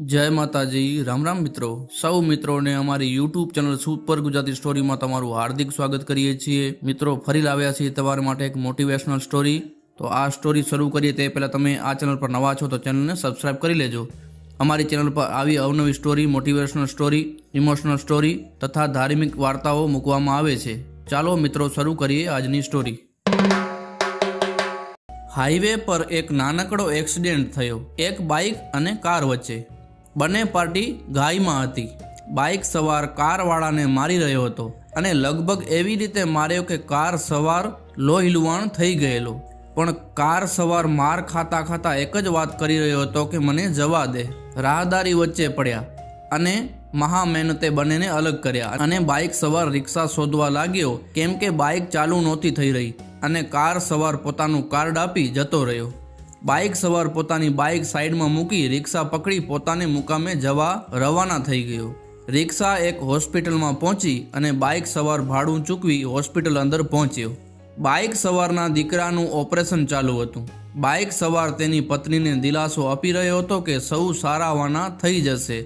જય માતાજી, રામ રામ મિત્રો. સૌ મિત્રોને અમારી યુટ્યુબ ચેનલ સુપર ગુજરાતી સ્ટોરીમાં તમારું હાર્દિક સ્વાગત કરીએ છીએ. મિત્રો, ફરી લાવ્યા છીએ તમારા માટે એક મોટિવેશનલ સ્ટોરી તો આ સ્ટોરી શરૂ કરીએ તે પહેલાં તમે આ ચેનલ પર નવા છો તો ચેનલને સબસ્ક્રાઇબ કરી લેજો. અમારી ચેનલ પર આવી અવનવી story motivational story emotional story તથા ધાર્મિક વાર્તાઓ મૂકવામાં આવે છે. ચાલો મિત્રો, શરૂ કરીએ આજની સ્ટોરી હાઈવે પર એક નાનકડો એક્સિડન્ટ થયો. એક બાઇક અને કાર વચ્ચે. બંને પાર્ટી ગાયમાં હતી. બાઇક સવાર કારવાળાને મારી રહ્યો હતો અને લગભગ એવી રીતે માર્યો કે કાર સવાર લોહીલુવાણ થઈ ગયેલો. પણ કાર સવાર માર ખાતા ખાતા એક જ વાત કરી રહ્યો હતો કે મને જવા દે. રાહદારી વચ્ચે પડ્યા અને મહા મહેનતે બંનેને અલગ કર્યા અને બાઇક સવાર રિક્ષા શોધવા લાગ્યો કેમ કે બાઇક ચાલુ નહોતી થઈ રહી અને કાર સવાર પોતાનું કાર્ડ આપી જતો રહ્યો. બાઇક સવાર પોતાની બાઇક સાઈડમાં મૂકી રિક્ષા પકડી પોતાને મુકામે જવા રવાના થઈ ગયો. રિક્ષા એક હોસ્પિટલમાં પહોંચી અને બાઇક સવાર ભાડું ચૂકવી હોસ્પિટલ અંદર પહોંચ્યો. બાઇક સવારના દીકરાનું ઓપરેશન ચાલુ હતું. બાઇક સવાર તેની પત્નીને દિલાસો આપી રહ્યો હતો કે સૌ સારાવાના થઈ જશે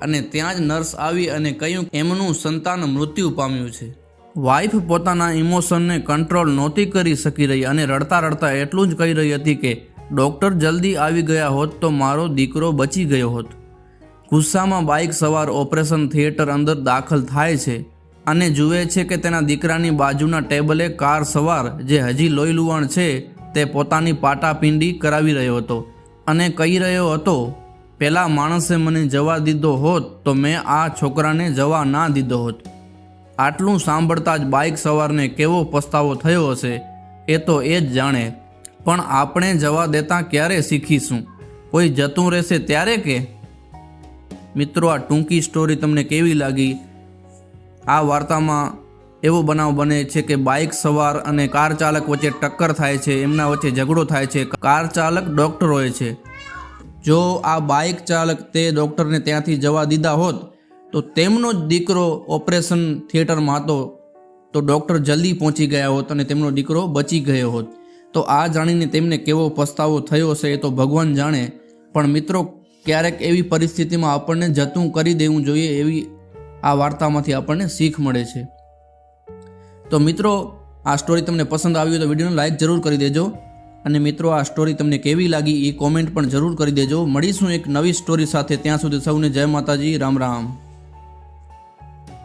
અને ત્યાં જ નર્સ આવી અને કહ્યું, એમનું સંતાન મૃત્યુ પામ્યું છે. વાઇફ પોતાના ઇમોશનને કંટ્રોલ નહોતી કરી શકી રહી અને રડતા રડતા એટલું જ કહી રહી હતી કે ડૉક્ટર જલ્દી આવી ગયા હોત તો મારો દીકરો બચી ગયો હોત. ગુસ્સામાં બાઇક સવાર ઓપરેશન થિયેટર અંદર દાખલ થાય છે અને જુએ છે કે તેના દીકરાની બાજુના ટેબલે કાર સવાર જે હજી લોહીલુવણ છે તે પોતાની પાટાપિંડી કરાવી રહ્યો હતો અને કહી રહ્યો હતો, પેલા માણસે મને જવા દીધો હોત તો મેં આ છોકરાને જવા ના દીધો હોત. આટલું સાંભળતા જ બાઇક સવારને કેવો પસ્તાવો થયો હશે એ તો એ જ જાણે. પણ આપણે જવા દેતા ક્યારે શીખીશું? કોઈ જતું રહેશે ત્યારે કે? મિત્રો, આ ટૂંકી સ્ટોરી તમને કેવી લાગી? આ વાર્તામાં એવો બનાવ બને છે કે બાઇક સવાર અને કાર ચાલક વચ્ચે ટક્કર થાય છે, એમના વચ્ચે ઝઘડો થાય છે, કાર ચાલક ડૉક્ટર હોય છે. જો આ બાઇક ચાલક તે ડૉક્ટરને ત્યાંથી જવા દીધા હોત, તો તેમનો જ દીકરો ઓપરેશન થિયેટરમાં હતો, તો ડૉક્ટર જલ્દી પહોંચી ગયા હોત અને તેમનો દીકરો બચી ગયો હોત. તો આ જાણીને તેમને કેવો પસ્તાવો થયો હશે એ તો ભગવાન જાણે. પણ મિત્રો, ક્યારેક એવી પરિસ્થિતિમાં આપણને જતું કરી દેવું જોઈએ એવી આ વાર્તામાંથી આપણને શીખ મળે છે. તો મિત્રો, આ સ્ટોરી તમને પસંદ આવી તો વિડીયોને લાઇક જરૂર કરી દેજો. અને મિત્રો, આ સ્ટોરી તમને કેવી લાગી એ કોમેન્ટ પણ જરૂર કરી દેજો. મળીશું એક નવી સ્ટોરી સાથે. ત્યાં સુધી સૌને જય માતાજી. રામ રામ.